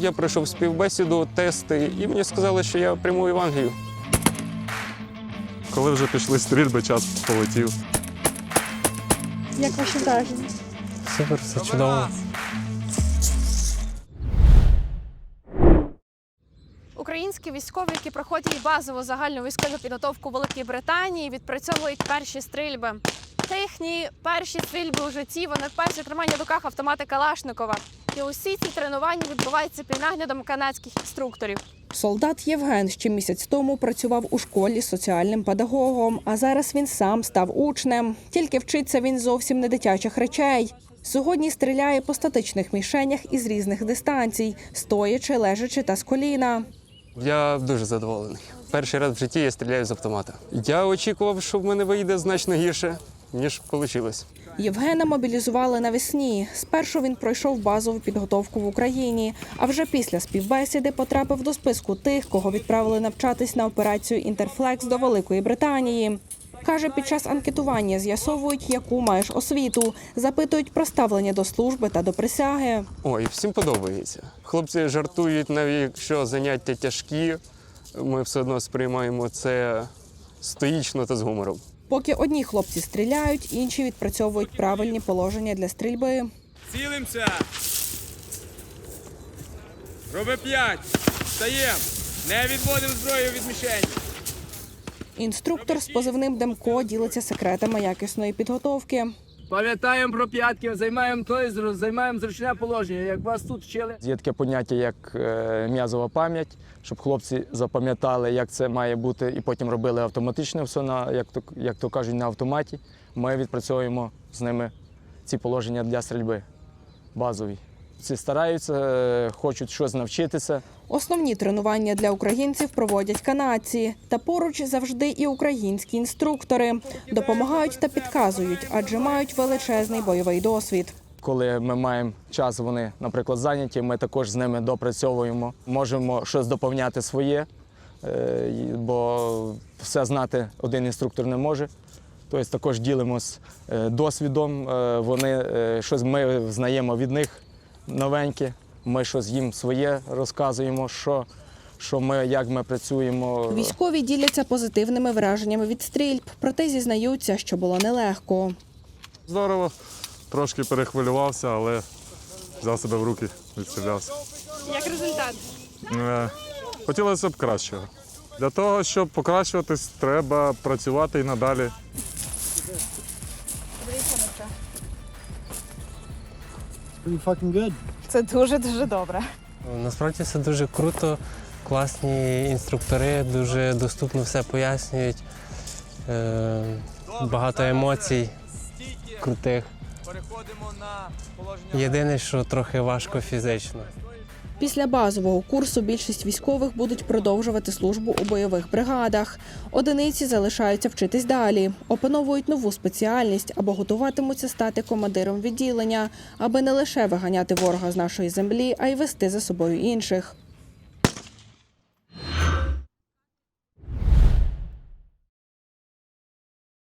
Я пройшов співбесіду, тести, і мені сказали, що я прямую в Англію. Коли вже пішли стрільби, час полетів. Як ваші враження? Супер, все чудово. Українські військові, які проходять базову загальну військову підготовку в Великій Британії, відпрацьовують перші стрільби. Це їхні перші стрільби у житті. Вони вперше тримання в руках автомата Калашникова. І усі ці тренування відбуваються під наглядом канадських інструкторів. Солдат Євген ще місяць тому працював у школі соціальним педагогом, а зараз він сам став учнем. Тільки вчиться він зовсім не дитячих речей. Сьогодні стріляє по статичних мішенях із різних дистанцій, стоячи, лежачи та з коліна. Я дуже задоволений. Перший раз в житті я стріляю з автомата. Я очікував, що в мене вийде значно гірше, ніж вийшло. Євгена мобілізували навесні. Спершу він пройшов базову підготовку в Україні, а вже після співбесіди потрапив до списку тих, кого відправили навчатись на операцію Інтерфлекс до Великої Британії. Каже, під час анкетування з'ясовують, яку маєш освіту, запитують про ставлення до служби та до присяги. Ой, всім подобається. Хлопці жартують, навіть якщо заняття тяжкі, ми все одно сприймаємо це стоїчно та з гумором. Поки одні хлопці стріляють, інші відпрацьовують правильні положення для стрільби. Цілимося. Роби п'ять. Встаєм. Не відводимо зброю від мішені. Інструктор з позивним Демко ділиться секретами якісної підготовки. Пам'ятаємо про п'ятки, займаємо той, займаємо зручне положення, як вас тут вчили. Є таке поняття, як е, м'язова пам'ять, щоб хлопці запам'ятали, як це має бути, і потім робили автоматично все на, як то, як то кажуть, на автоматі. Ми відпрацьовуємо з ними ці положення для стрільби базові. Ці стараються, е, хочуть щось навчитися. Основні тренування для українців проводять канадці, та поруч завжди і українські інструктори допомагають та підказують, адже мають величезний бойовий досвід. Коли ми маємо час, вони, наприклад, зайняті, ми також з ними допрацьовуємо. Можемо щось доповняти своє, е, бо все знати один інструктор не може. Тобто також ділимось е, досвідом. Вони щось ми знаємо від них новеньке. Ми щось їм своє розказуємо, що, що ми, як ми працюємо. Військові діляться позитивними враженнями від стрільб, проте зізнаються, що було нелегко. Здорово, трошки перехвилювався, але взяв себе в руки, відстрілявся. Як результат? Е, Хотілося б кращого. Для того, щоб покращуватись, треба працювати і надалі. Це дуже дуже добре. Насправді все дуже круто, класні інструктори, дуже доступно все пояснюють. Е, багато емоцій крутих. Переходимо на положення. Єдине, що трохи важко фізично. Після базового курсу більшість військових будуть продовжувати службу у бойових бригадах. Одиниці залишаються вчитись далі, опановують нову спеціальність або готуватимуться стати командиром відділення, аби не лише виганяти ворога з нашої землі, а й вести за собою інших.